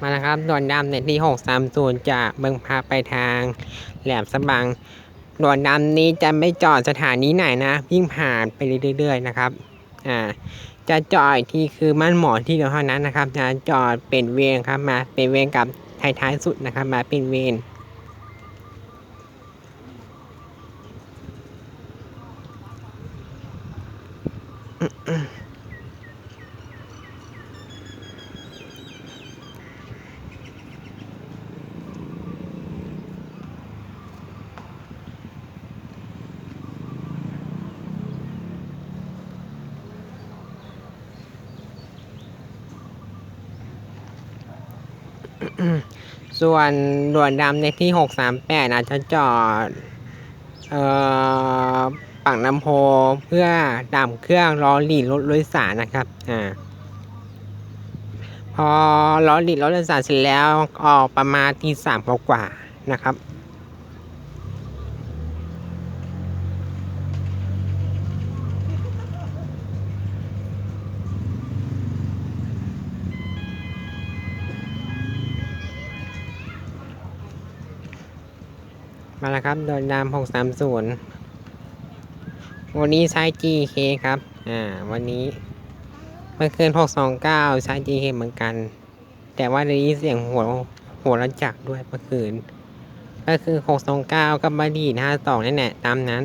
มาแล้วครับด่วนดำในที่630จากเบิงพาไปทางแหลมสะบังด่วนดำนี้จะไม่จอดสถานีไหนนะวิ่งผ่านไปเรื่อย ๆ นะครับอ่าจะจอดที่คือมั่นหมอที่เดียวเท่านั้นนะครับจะจอดเป็นเวรครับมาเป็นเวรกับท้ายๆสุดนะครับ มาเป็นเวร ส่วนด่วนดำในที่ 638 อาจจะจอดเอ่อปากน้ำโพเพื่อดับเครื่องล้อหลีดรถโดยสารนะครับอ่าพอล้อหลีดรถโดยสารเสร็จแล้วออกประมาณตีสามกว่าๆนะครับ มาแล้วครับ โดนดาม630 วันนี้ใช้ GK ครับ อ่า วันนี้ เมื่อคืน 629 ใช้ GK เหมือนกัน แต่ว่าได้ยินเสียงหัวหัวระจักรด้วยเมื่อคืน ก็คือ 629 กับบาดี52นั่นแหละตามนั้น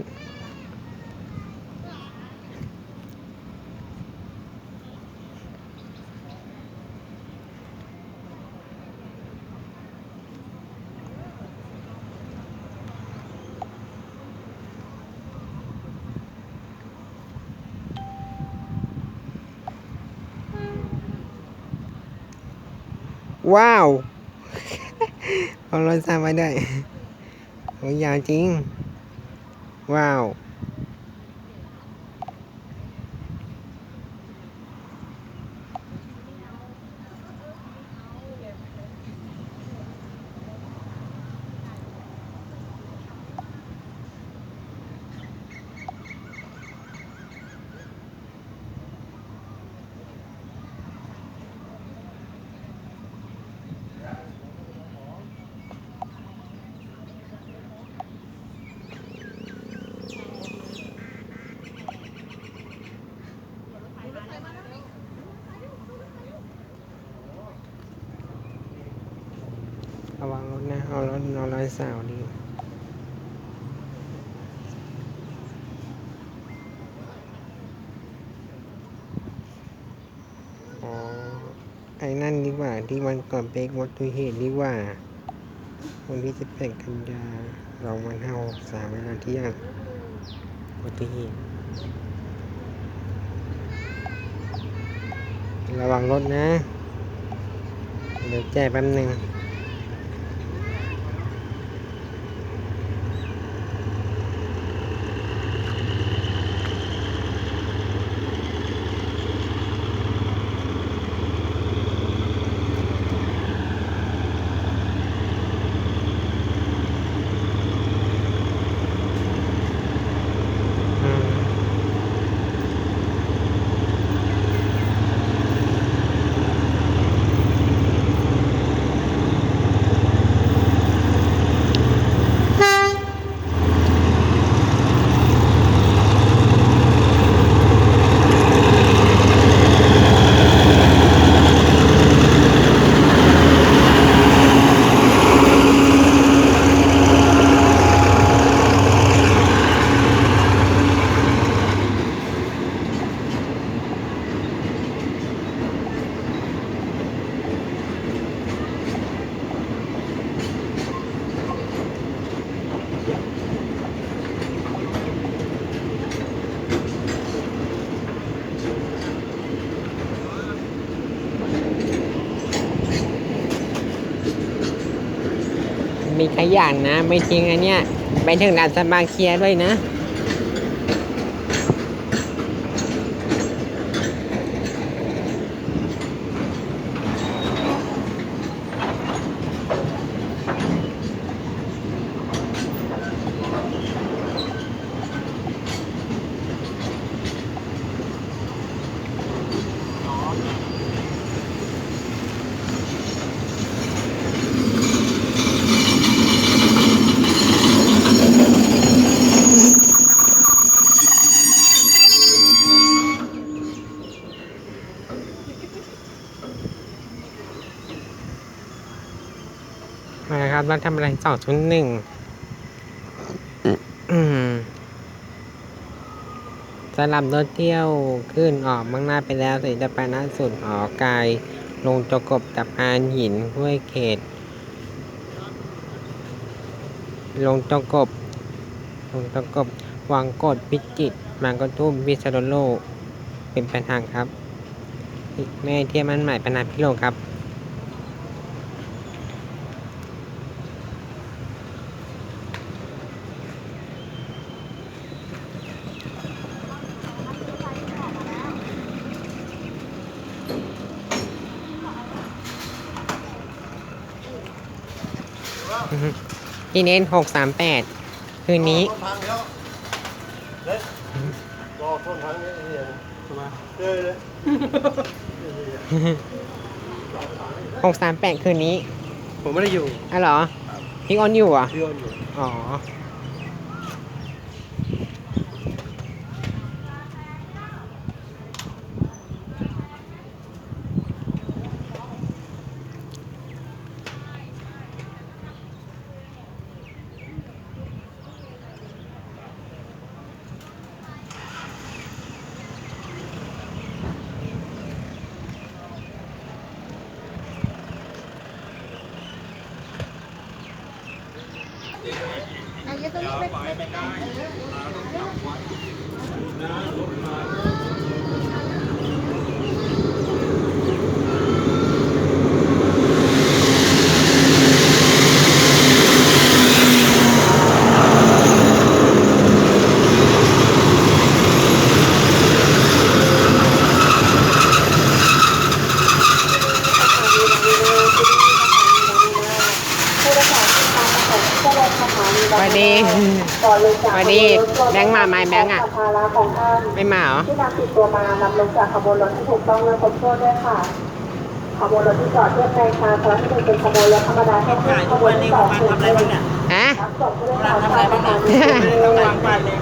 ว้าว เอารถสร้างไว้ด้วยโอ้ยยาวจริง ว้าว เอารถเอารอยสาวดีอ๋อไอ้นั่นดีกว่า ที่วันก่อนเปกวัตถุเหตุดีกว่า วันที่สิบแปดกันยาสองวันห้าหกสามเวลาเที่ยงวัตถุเหตุระวังรถนะ เดี๋ยวแจ้แป๊บหนึ่ง อืมมี ขยันะ ไม่ทิ้งอันเนี้ยไปถึงด่านสบางเคียด้วยนะ มาครับเราทำอะไรสองชุดหนึ่งสลับรถเที่ยวขึ้นออกมั่งหน้าไปแล้วสิจะไปน้าสุดหอกาย ลงจกบตับอานหินห้วยเขต ลงจกบ ลงจกบวังกดพิจิตรมังกรทุ่มวิษณุโล เป็นไปทางครับ แม่เที่ยมันใหม่ปนาพิโลครับ อีเน้นหกสามแปดคืนนี้ต้นพังแล้วเล็กรอต้นพังเนี่ยเนี่ยใช่ไหมเจอเลยหกสามแปดคืนนี้ ผมไม่ได้อยู่อ๋อเหรอพี่ออนอยู่เหรอะพี่อ้นอยู่ อ๋อ นี้เป็นเป็นสวัสดีส วัสดีแบงค์มาไหมแบงค์อะภาระของท่านไม่มาเหรอ ที่นำติดตัวมานำลงจากขบวนรถที่ถูกต้องและครบถ้วนด้วยค่ะ ขบวนรถที่จอดเทียบในคาครั้งที่หนึ่งเป็นขบวนรถธรรมดาเท่านั้นขบวนที่สองคือเรื่องฮะ รับส่งผู้โดยสารปลายทาง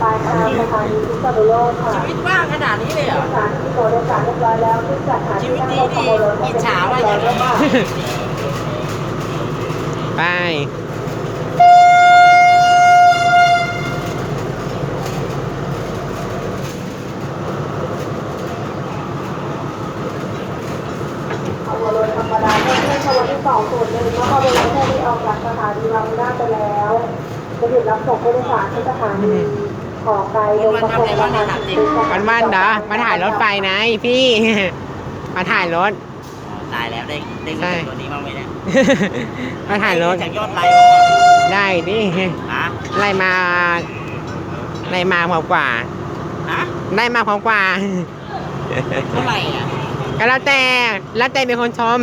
ปลายทางสถานีพิษณุโลกค่ะชีวิตว่างขนาดนี้เลยเหรอ สถานีโดยโดยสารเรียบร้อยแล้วที่จัดหาที่นั่งรถขบวนรถอิจฉาว่ะอย่างนี้ ไป ขบวนรถธรรมดาเพื่อขบวนที่สองส่วนหนึ่งเมื่อขบวนรถแค่นี้ออกจากสถานีบางนาไปแล้วจะหยุดรับส่งผู้โดยสารที่สถานีขอไกลลงประสงค์สถานีวันวันๆเหรอมาถ่ายรถไฟนะไอ้พี่ มาถ่ายรถตายแล้วได้ได้ใช่เงินจากตัวนี้บ้างไหมเนี่ยมาถ่ายรถจากยอดไลค์บ้างได้ดิไหมฮะไล่มาไล่มาพร้อมกว่าฮะได้มาพร้อมกว่าเท่าไหร่อะก็แล้วแต่แล้วแต่เป็นคนชม